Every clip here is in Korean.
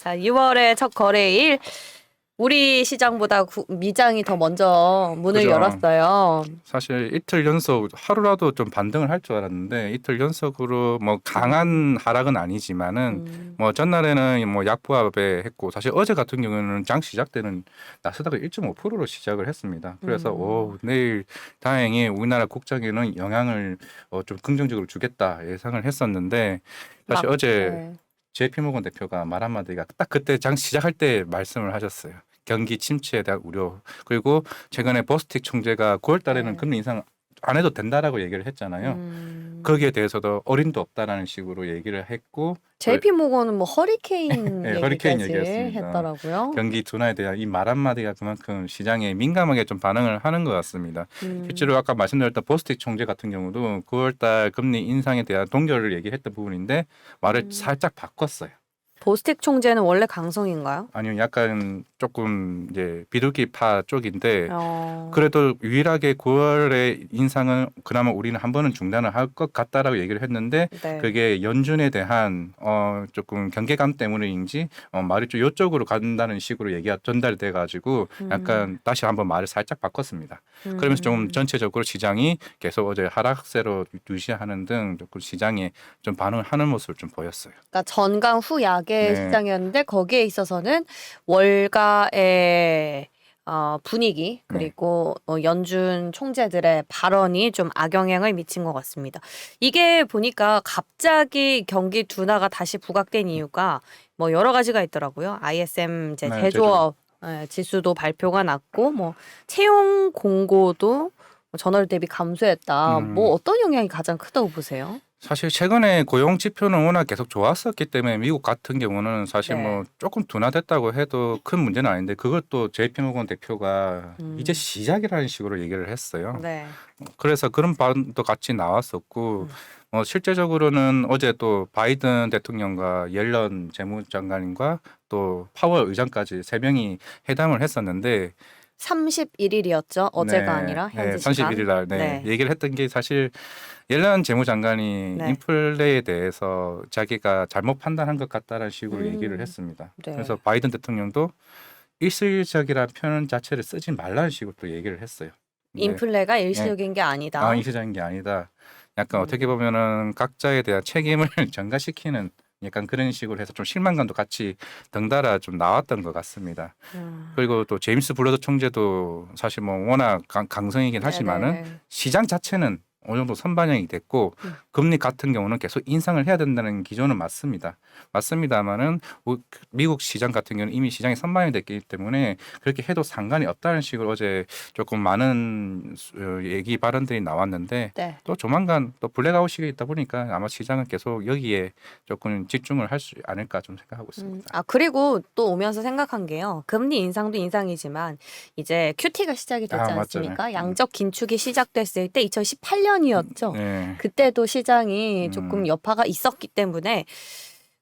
자, 6월의 첫 거래일 우리 시장보다 구- 미장이 더 먼저 문을 그죠. 열었어요. 사실 이틀 연속 하루라도 좀 반등을 할 줄 알았는데 이틀 연속으로 뭐 강한 하락은 아니지만은 음. 뭐 전날에는 뭐 약보합에 했고 사실 어제 같은 경우는 장 시작 때는 나스닥을 1.5%로 시작을 했습니다. 그래서 음. 오 내일 다행히 우리나라 국장에는 영향을 어, 좀 긍정적으로 주겠다 예상을 했었는데 사실 막, 어제 네. JP 모건 대표가 말 한마디가 딱 그때 장 시작할 때 말씀을 하셨어요. 경기 침체에 대한 우려 그리고 최근에 버스틱 총재가 9월 달에는 네. 금리 인상 안 해도 된다라고 얘기를 했잖아요. 음. 거기에 대해서도 어림도 없다라는 식으로 얘기를 했고 JP 모건은 뭐 허리케인 네, 허리케인 얘기했습니다. 했더라고요. 경기 둔화에 대한 이 말 한마디가 그만큼 시장에 민감하게 좀 반응을 하는 것 같습니다. 음. 실제로 아까 말씀드렸던 버스틱 총재 같은 경우도 9월달 금리 인상에 대한 동결을 얘기했던 부분인데 말을 음. 살짝 바꿨어요. 보스틱 총재는 원래 강성인가요? 아니요, 약간 조금 이제 비둘기파 쪽인데 어. 그래도 유일하게 9월에 인상은 그나마 우리는 한 번은 중단을 할 것 같다라고 얘기를 했는데 네. 그게 연준에 대한 어 조금 경계감 때문인지 어 말이 좀 요쪽으로 간다는 식으로 얘기가 전달돼 가지고 약간 다시 한번 말을 살짝 바꿨습니다. 음. 그러면서 좀 전체적으로 시장이 계속 어제 하락세로 유지하는 등 조금 시장에 좀 반응을 하는 모습을 좀 보였어요. 그러니까 전강 후약 의 네. 시장이었는데 거기에 있어서는 월가의 어, 분위기 그리고 어, 연준 총재들의 발언이 좀 악영향을 미친 것 같습니다. 이게 보니까 갑자기 경기 둔화가 다시 부각된 이유가 뭐 여러 가지가 있더라고요. ISM 이제 네, 제조업 예, 지수도 발표가 났고 뭐 채용 공고도 뭐 전월 대비 감소했다. 음. 뭐 어떤 영향이 가장 크다고 보세요? 사실 최근에 고용 지표는 워낙 계속 좋았었기 때문에 미국 같은 경우는 사실 네. 뭐 조금 둔화됐다고 해도 큰 문제는 아닌데 그것도 JP 모건 대표가 음. 이제 시작이라는 식으로 얘기를 했어요. 네. 그래서 그런 반도 같이 나왔었고 음. 어, 실제적으로는 어제 또 바이든 대통령과 옐런 재무장관과 또 파월 의장까지 세 명이 회담을 했었는데 31일이었죠. 어제가 네, 아니라 현지 네, 시간. 31일 날 네, 네. 얘기를 했던 게 사실 옐런 재무장관이 네. 인플레에 대해서 자기가 잘못 판단한 것 같다는 식으로 음. 얘기를 했습니다. 네. 그래서 바이든 대통령도 일시적이라는 표현 자체를 쓰지 말라는 식으로 또 얘기를 했어요. 네. 인플레가 일시적인 게 아니다. 아, 일시적인 게 아니다. 약간 음. 어떻게 보면은 각자에 대한 책임을 전가시키는 약간 그런 식으로 해서 좀 실망감도 같이 덩달아 좀 나왔던 것 같습니다. 음. 그리고 또 제임스 블러드 총재도 사실 뭐 워낙 강, 강성이긴 하지만은 네네. 시장 자체는 어느 정도 선반영이 됐고 음. 금리 같은 경우는 계속 인상을 해야 된다는 기조는 맞습니다. 맞습니다만은 우- 미국 시장 같은 경우는 이미 시장이 선반영이 됐기 때문에 그렇게 해도 상관이 없다는 식으로 어제 조금 많은 수- 어, 얘기 발언들이 나왔는데 네. 또 조만간 또 블랙아웃이 있다 보니까 아마 시장은 계속 여기에 조금 집중을 할 수 않을까 좀 생각하고 음, 있습니다. 아 그리고 또 오면서 생각한 게요. 금리 인상도 인상이지만 이제 QT가 시작이 됐지 아, 맞잖아요. 않습니까? 음. 양적 긴축이 시작됐을 때 2018년 이었죠. 네. 그때도 시장이 조금 음. 여파가 있었기 때문에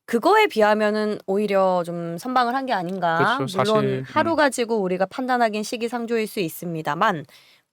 그거에 비하면은 오히려 좀 선방을 한 게 아닌가. 그렇죠. 물론 사실, 하루 음. 가지고 우리가 판단하기는 시기상조일 수 있습니다만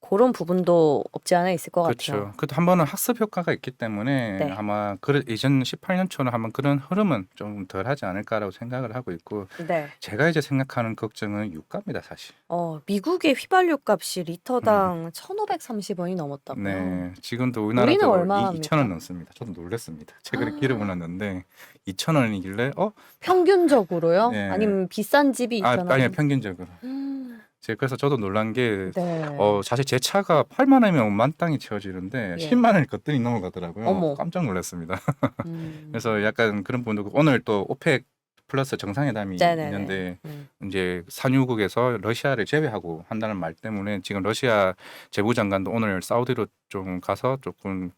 그런 부분도 없지 않아 있을 것 같아요. 그렇죠. 그한 번은 학습 효과가 있기 때문에 네. 아마 그 이전 18년처럼 한번 그런 흐름은 좀 덜하지 않을까라고 생각을 하고 있고 네. 제가 이제 생각하는 걱정은 유가입니다, 사실. 어, 미국의 휘발유 값이 리터당 1,530원이 넘었다고요. 네, 지금도 우리나라도 얼마 2천 원 넘습니다. 저도 놀랐습니다. 최근에 아. 기름을 넣었는데 2천 원이길래 어? 평균적으로요? 네. 아니면 비싼 집이 아, 있잖아요. 아니요 평균적으로. 음, 제가 그래서 저도 놀란 게 네. 어, 사실 제 차가 8만 원이면 만 땅이 채워지는데 예. 10만 원이 거뜬히 넘어가더라고요. 어머. 깜짝 놀랐습니다. 음. 그래서 약간 그런 분도 오늘 또 오펙 플러스 정상회담이 네네네. 있는데 음. 이제 산유국에서 러시아를 제외하고 한다는 말 때문에 지금 러시아 재무장관도 오늘 사우디로 좀 가서 조금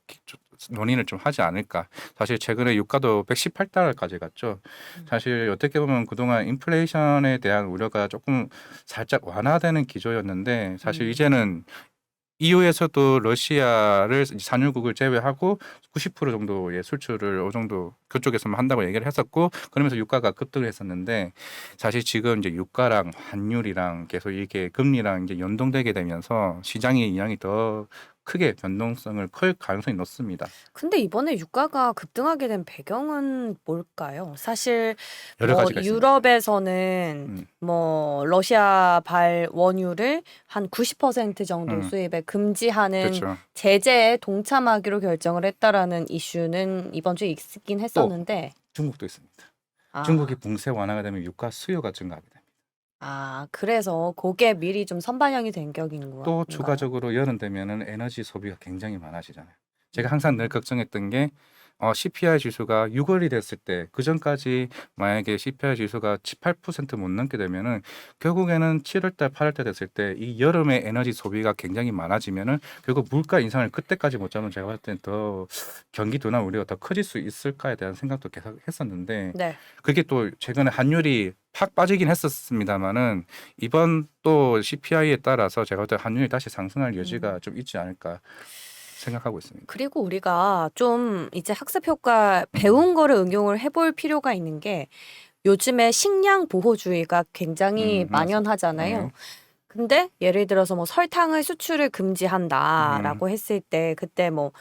논의를 좀 하지 않을까. 사실 최근에 유가도 118달러까지 갔죠. 음. 사실 어떻게 보면 그동안 인플레이션에 대한 우려가 조금 살짝 완화되는 기조였는데 사실 음. 이제는 EU에서도 러시아를 산유국을 제외하고 90% 정도의 수출을 어느 정도 그쪽에서만 한다고 얘기를 했었고 그러면서 유가가 급등을 했었는데 사실 지금 이제 유가랑 환율이랑 계속 이렇게 금리랑 이제 연동되게 되면서 시장의 영향이 더 크게 변동성을 클 가능성이 높습니다. 근데 이번에 유가가 급등하게 된 배경은 뭘까요? 사실 여러 뭐 가지가 있습니다. 유럽에서는 음. 뭐 러시아 발 원유를 한 90% 정도 음. 수입에 금지하는 그렇죠. 제재에 동참하기로 결정을 했다라는 이슈는 이번 주에 있긴 했었는데 중국도 있습니다. 아, 중국이 봉쇄 완화가 되면 유가 수요가 증가하게 됩니다. 아 그래서 그게 미리 좀 선반영이 된 격인 거예요. 또 추가적으로 여름 되면은 에너지 소비가 굉장히 많아지잖아요. 제가 항상 늘 걱정했던 게 어, CPI 지수가 6월이 됐을 때 그 전까지 만약에 CPI 지수가 18%못 넘게 되면은 결국에는 7월달, 8월달 됐을 때 이 여름에 에너지 소비가 굉장히 많아지면은 결국 물가 인상을 그때까지 못 잡으면 제가 봤을 때는 더 경기 둔화 우려가 더 커질 수 있을까에 대한 생각도 계속 했었는데 네. 그게 또 최근에 환율이 팍 빠지긴 했었습니다만은 이번 또 CPI에 따라서 제가 볼때 환율이 다시 상승할 여지가 음. 좀 있지 않을까 생각하고 있습니다. 그리고 우리가 좀 이제 학습 효과 배운 거를 응용을 해볼 필요가 있는 게 요즘에 식량 보호주의가 굉장히 음, 만연하잖아요. 네. 근데 예를 들어서 뭐 설탕의 수출을 금지한다라고 했을 때 그때 뭐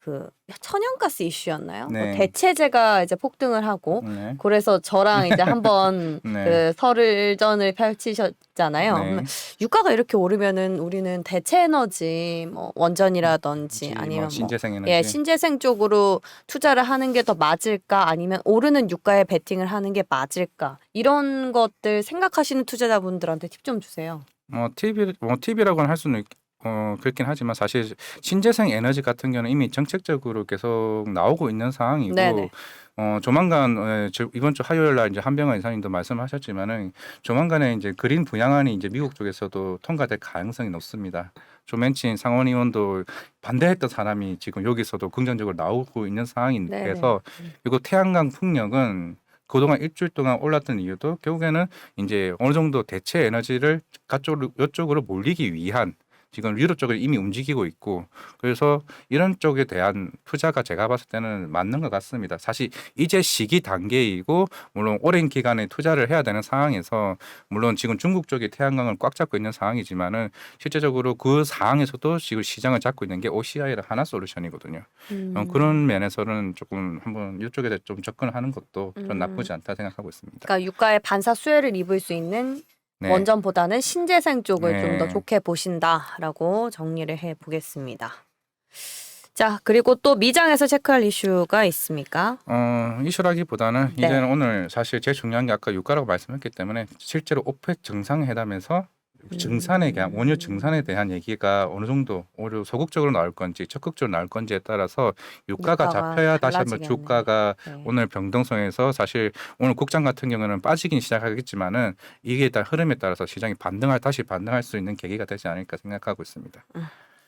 그 천연가스 이슈였나요? 뭐 네. 대체제가 이제 폭등을 하고 네. 그래서 저랑 이제 한번 네. 그 설전을 펼치셨잖아요. 네. 유가가 이렇게 오르면은 우리는 대체 에너지 뭐 원전이라든지 뭐 아니면 뭐 신재생 에너지 예, 신재생 쪽으로 투자를 하는 게 더 맞을까 아니면 오르는 유가에 베팅을 하는 게 맞을까 이런 것들 생각하시는 투자자분들한테 팁 좀 주세요. 뭐 TV 뭐 TV라고는 할 수는 있- 어 그렇긴 하지만 사실 신재생 에너지 같은 경우는 이미 정책적으로 계속 나오고 있는 상황이고 네네. 어 조만간 어, 저 이번 주 화요일 날 이제 한병환 이사님도 말씀하셨지만은 조만간에 이제 그린 분양안이 이제 미국 쪽에서도 통과될 가능성이 높습니다. 조맨친 상원 의원도 반대했던 사람이 지금 여기서도 긍정적으로 나오고 있는 상황인데 네네. 그래서 그리고 태양광 풍력은 그동안 일주일 동안 올랐던 이유도 결국에는 이제 어느 정도 대체 에너지를 가쪽으로 이쪽으로 몰리기 위한 지금 유럽 쪽을 이미 움직이고 있고 그래서 이런 쪽에 대한 투자가 제가 봤을 때는 맞는 것 같습니다. 사실 이제 시기 단계이고 물론 오랜 기간에 투자를 해야 되는 상황에서 물론 지금 중국 쪽이 태양광을 꽉 잡고 있는 상황이지만은 실제적으로 그 상황에서도 지금 시장을 잡고 있는 게 OCI라 하나 솔루션이거든요. 음. 어, 그런 면에서는 조금 한번 이쪽에 대해 좀 접근하는 것도 좀 음. 나쁘지 않다 생각하고 있습니다. 그러니까 유가의 반사 수혜를 입을 수 있는 네. 원전보다는 신재생 쪽을 네. 좀더 좋게 보신다라고 정리를 해 보겠습니다. 자, 그리고 또 미장에서 체크할 이슈가 있습니까? 어, 이슈라기보다는 네. 이제는 오늘 사실 제일 중요한 게 아까 유가라고 말씀했기 때문에 실제로 오펙 정상회담에서 증산에 대한 음. 원유 증산에 대한 얘기가 어느 정도 오히려 소극적으로 나올 건지 적극적으로 나올 건지에 따라서 유가가, 유가가 잡혀야 다시 한번 달라지겠네요. 주가가 네. 오늘 병동성에서 사실 오늘 국장 같은 경우는 빠지긴 시작하겠지만은 이게 일단 흐름에 따라서 시장이 반등할 다시 반등할 수 있는 계기가 되지 않을까 생각하고 있습니다.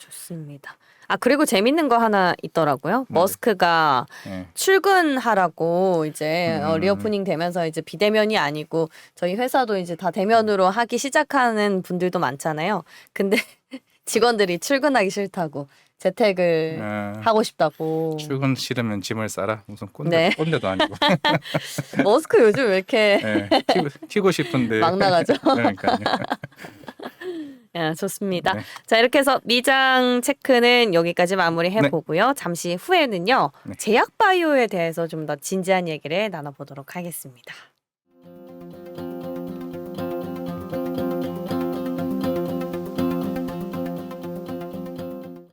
좋습니다. 아, 그리고 재밌는 거 하나 있더라고요. 네. 머스크가 예. 출근하라고 이제 어, 음. 리오프닝 되면서 이제 비대면이 아니고 저희 회사도 이제 다 대면으로 하기 시작하는 분들도 많잖아요. 근데 직원들이 출근하기 싫다고 재택을 어, 하고 싶다고. 출근 싫으면 짐을 싸라 무슨 꼰대 네. 꼰대도 아니고 머스크 요즘 왜 이렇게 예, 튀고, 튀고 싶은데 막 나가죠? 그러니까요. 야, 좋습니다. 네. 자, 이렇게 해서 미장 체크는 여기까지 마무리해 보고요. 잠시 후에는요. 네. 제약 바이오에 대해서 좀 더 진지한 얘기를 나눠보도록 하겠습니다.